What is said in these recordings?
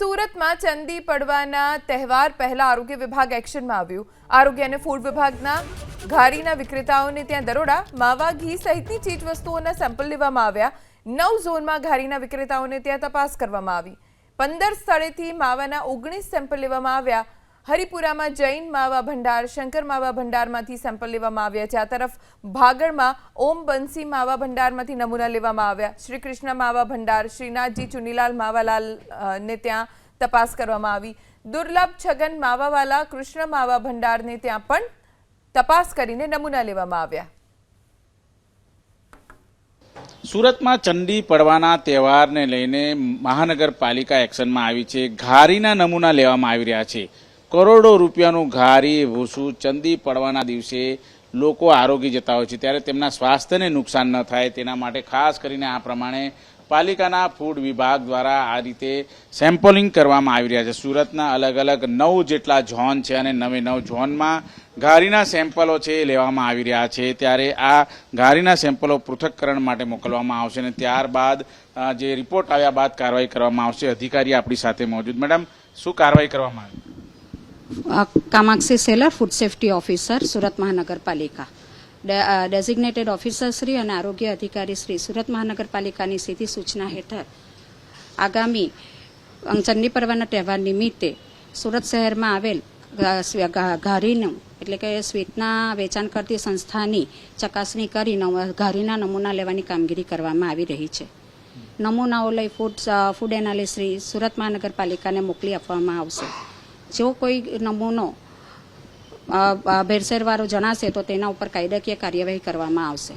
સુરતમાં ચંદી પડવાના તહેવાર પહેલા આરોગ્ય વિભાગ એક્શનમાં આવ્યું. આરોગ્ય અને ફૂડ વિભાગના ઘારીના વિક્રેતાઓને ત્યાં દરોડા, માવા, ઘી સહિતની ચીજવસ્તુઓના સેમ્પલ લેવામાં આવ્યા. નવ ઝોનમાં ઘારીના વિક્રેતાઓને ત્યાં તપાસ કરવામાં આવી. પંદર સ્થળેથી માવાના ઓગણીસ સેમ્પલ લેવામાં આવ્યા. હરિપુરામાં જૈન માવા ભંડાર, શંકર માવા ભંડારમાંથી સેમ્પલ લેવામાં આવ્યા છે. આ તરફ ભાગળમાં ઓમ બંસી માવા ભંડારમાંથી નમૂના લેવામાં આવ્યા. શ્રી કૃષ્ણ માવા ભંડાર, શ્રીનાથજી ચુનીલાલ માવાલાલ ને ત્યાં તપાસ કરવામાં આવી. દુર્લભ છગન માવાવાલા કૃષ્ણ માવા ભંડારને ત્યાં પણ તપાસ કરીને નમૂના લેવામાં આવ્યા. સુરતમાં ચંડી પડવાના તહેવારને લઈને મહાનગરપાલિકા એક્શનમાં આવી છે. ઘારીના નમૂના લેવામાં આવી રહ્યા છે. કરોડો રૂપિયાનું ઘારી, ભૂસું, ચંદી પડવાના દિવસે લોકો આરોગી જતા હોય છે. ત્યારે તેમના સ્વાસ્થ્યને નુકસાન ન થાય તેના માટે ખાસ કરીને આ પ્રમાણે પાલિકાના ફૂડ વિભાગ દ્વારા આ રીતે સેમ્પલિંગ કરવામાં આવી રહ્યા છે. સુરતના અલગ અલગ નવ જેટલા ઝોન છે અને નવે નવ ઝોનમાં ઘારીના સેમ્પલો છે એ લેવામાં આવી રહ્યા છે. ત્યારે આ ઘારીના સેમ્પલો પૃથક્કરણ માટે મોકલવામાં આવશે અને ત્યારબાદ જે રિપોર્ટ આવ્યા બાદ કાર્યવાહી કરવામાં આવશે. અધિકારી આપણી સાથે મોજૂદ. મેડમ, શું કાર્યવાહી કરવામાં આવી? Kamakshi seller food safety officer Surat મહાનગરપાલિકા ડેઝિગ્નેટેડ ઓફિસર શ્રી અને આરોગ્ય અધિકારી શ્રી સુરત મહાનગરપાલિકાની સીધી સૂચના હેઠળ આગામી ચંડી પર્વના તહેવાર નિમિત્તે સુરત શહેરમાં આવેલ ઘારીનું એટલે કે સ્વીટના વેચાણ કરતી સંસ્થાની ચકાસણી કરી ઘારીના નમૂના લેવાની કામગીરી કરવામાં આવી રહી છે નમૂનાઓ લઈ ફૂડ ફૂડ એનાલિસ્ટ સુરત મહાનગરપાલિકાને મોકલી આપવામાં આવશે જો કોઈ નમૂનો ભેળસેળવાળો જણાશે તો તેના ઉપર કાયદાકીય કાર્યવાહી કરવામાં આવશે.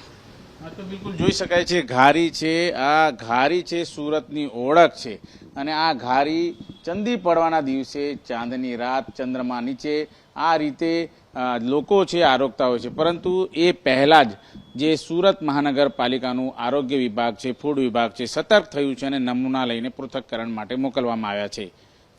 બિલકુલ જોઈ શકાય છે, ઘારી છે, આ ઘારી છે સુરતની ઓળખ છે અને આ ઘારી ચંદી પડવાના દિવસે, ચાંદની રાત ચંદ્રમા નીચે આ રીતે લોકો છે આરોગતા હોય છે. પરંતુ એ પહેલાં જ જે સુરત મહાનગરપાલિકાનું આરોગ્ય વિભાગ છે, ફૂડ વિભાગ છે, સતર્ક થયું છે અને નમૂના લઈને પૃથક્કરણ માટે મોકલવામાં આવ્યા છે.